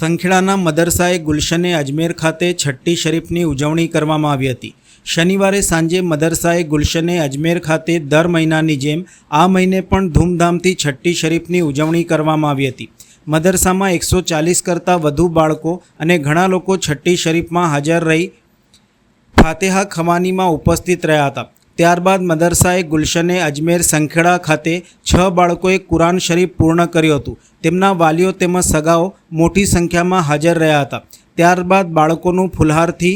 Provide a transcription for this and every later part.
સંખેડાના મદરસાએ ગુલશને અજમેર ખાતે છઠ્ઠી શરીફની ઉજવણી કરવામાં આવી હતી. શનિવારે સાંજે મદરસાએ ગુલશને અજમેર ખાતે દર મહિનાની જેમ આ મહિને પણ ધૂમધામથી છઠ્ઠી શરીફની ઉજવણી કરવામાં આવી હતી. મદરસામાં એકસો ચાલીસ કરતાં વધુ બાળકો અને ઘણા લોકો છઠ્ઠી શરીફમાં હાજર રહી ફાતેહા ખવાનીમાં ઉપસ્થિત રહ્યા હતા. ત્યારબાદ મદરસાએ ગુલશને અજમેર સંખેડા ખાતે છ બાળકોએ કુરાન શરીફ પૂર્ણ કર્યું હતું. તેમના વાલીઓ તેમજ સગાઓ મોટી સંખ્યામાં હાજર રહ્યા હતા. ત્યારબાદ બાળકોનું ફુલહારથી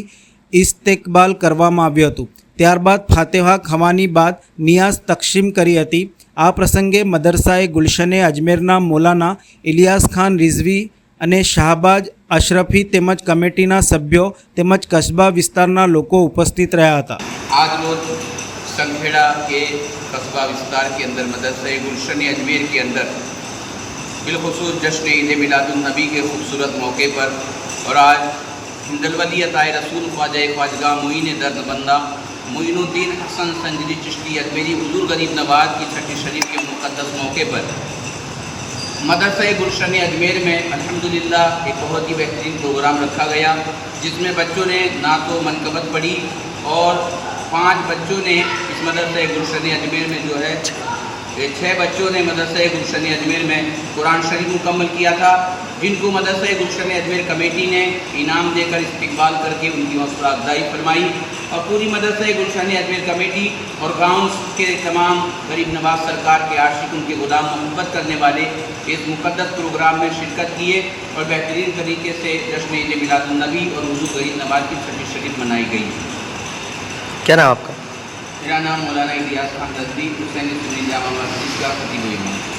ઇસ્તેકબાલ કરવામાં આવ્યું હતું. ત્યારબાદ ફાતેહા ખવાની બાદ નિયાઝ તકસીમ કરી હતી. આ પ્રસંગે મદરસાએ ગુલશને અજમેરના મોલાના ઇલિયાસ ખાન રિઝવી અને શાહબાજ અશરફી તેમજ કમિટીના સભ્યો તેમજ કસ્બા વિસ્તારના લોકો ઉપસ્થિત રહ્યા હતા. આજનો संखेड़ा के कस्बा विस्तार के अंदर, मदरसा गुलशन अजमेर के अंदर, बिलखसूस जश्न ईद मिलादुलनबी के खूबसूरत मौके पर। और आज हिंदलवली आए रसूल ख्वाजा ख्वाजगा मुइन दर्द बंदा मोइनुद्दीन हसन संजरी चिश्ती अजमेरी हजूर गरीब नवाज़ की छठी शरीफ के मुक़दस मौके पर। मदरसा गुलशन अजमेर में अल्हम्दुलिल्लाह एक बहुत ही बेहतरीन प्रोग्राम रखा गया, जिसमें बच्चों ने ना तो मनकबत पढ़ी और पाँच बच्चों ने इस मदरसे गुलशन अजमेर में जो है, ये छः बच्चों ने मदरसा गुलशन अजमेर में कुरान शरीफ मुकम्मल किया था। जिनको मदरसा गुलशन अजमेर कमेटी ने इनाम देकर इस्तकबाल करके उनकी हौसला अफजाई फरमाई और पूरी मदरसे गुलशन अजमेर कमेटी और गाँव के तमाम गरीब नवाज़ सरकार के आशिक, उनके गुलाम मोहब्बत करने वाले इस मुकदस प्रोग्राम में शिरकत किए और बेहतरीन तरीके से जश्न मिलादुलनबी और हजूर गरीब नवाज़ की छठी शरीफ मनाई गई। क्या नाम आपका? मेरा नाम मौलाना इलियास खान नज़दीक हुसैन जामा मस्जिद का खतीब इमाम